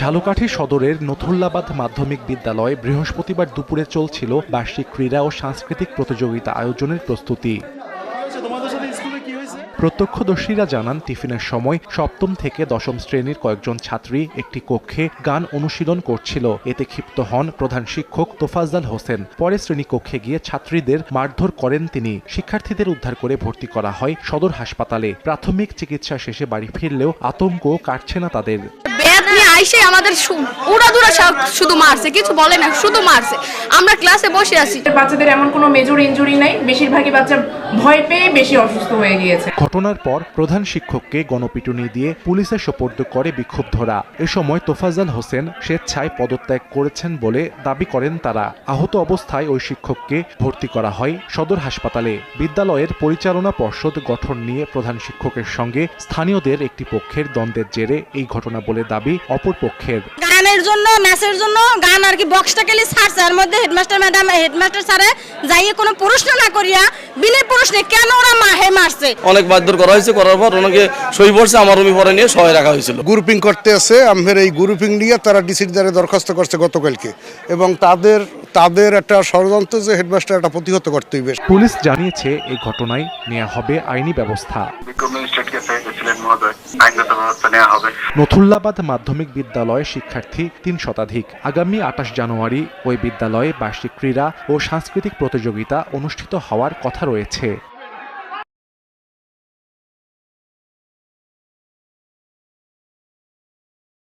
ঝালকাঠি সদরের নথুল্লাবাদ মাধ্যমিক বিদ্যালয়ে বৃহস্পতিবার দুপুরে চলছিল বার্ষিক ক্রীড়া ও সাংস্কৃতিক প্রতিযোগিতা আয়োজনের প্রস্তুতি। প্রত্যক্ষদর্শীরা জানান, টিফিনের সময় সপ্তম থেকে দশম শ্রেণির কয়েকজন ছাত্রী, একটি কক্ষে গান অনুশীলন করছিল। এতে ক্ষিপ্ত হন প্রধান শিক্ষক তোফাজ্জাল হোসেন। পরে শ্রেণীকক্ষে গিয়ে ছাত্রীদের মারধর করেন তিনি। শিক্ষার্থীদের উদ্ধার করে ভর্তি করা হয় সদর হাসপাতালে। প্রাথমিক চিকিৎসা শেষে বাড়ি ফিরলেও আতঙ্ক কাটছে না তাদের। আইসে আমাদের উড়াদুরা শুধু মারছে কিছু বলে না শুধু মারছে। আমরা ক্লাসে বসে আছি। বাচ্চাদের এমন কোনো মেজর ইনজুরি নাই বেশিরভাগই বাচ্চা ভয় পেয়ে বেশি অসুস্থ হয়ে গিয়েছে। ঘটনার পর প্রধান শিক্ষককে গণপিটুনি দিয়ে পুলিশে সোপর্দ করে বিক্ষুব্ধরা। এ সময় তোফাজ্জাল হোসেন স্বেচ্ছায় পদত্যাগ করেছেন বলে দাবি করেন তারা। আহত অবস্থায় ওই শিক্ষককে ভর্তি করা হয় সদর হাসপাতালে। বিদ্যালয়ের পরিচালনা পর্ষদ গঠন নিয়ে প্রধান শিক্ষকের সঙ্গে স্থানীয়দের একটি পক্ষের দ্বন্দ্বের জেরে এই ঘটনা বলে দাবি অপর পক্ষের। গানের জন্য ম্যাচের জন্য গান আর কি বক্সটা কেলি স্যার এর মধ্যে হেডমাস্টার ম্যাডাম হেডমাস্টার স্যারে যাইয়ে কোনো প্রশ্ন না করিয়া বিনা প্রশ্নে কেন ওরা মাহে মারছে? অনেক বাধ্যর করা হয়েছে করার পর ওনাকে সই পড়ছে আমার রুমি পরে নিয়ে সহায় রাখা হয়েছিল। গ্রুপিং করতে আছে আমাদের এই গ্রুপিং নিয়ে তারা ডিসির দ্বারা দরখাস্ত করছে গতকালকে। এবং তাদের তাদের একটা ষড়যন্ত্র যে হেডমাস্টার একটা প্রতিহত করতে হইবে পুলিশ জানিয়েছে এই ঘটনায় নেওয়া হবে আইনি ব্যবস্থা। হবে। নথুল্লাবাদ মাধ্যমিক বিদ্যালয়ে শিক্ষার্থী তিন শতাধিক। আগামী আঠাশ জানুয়ারি ওই বিদ্যালয়ে বার্ষিক ক্রীড়া ও সাংস্কৃতিক প্রতিযোগিতা অনুষ্ঠিত হওয়ার কথা রয়েছে।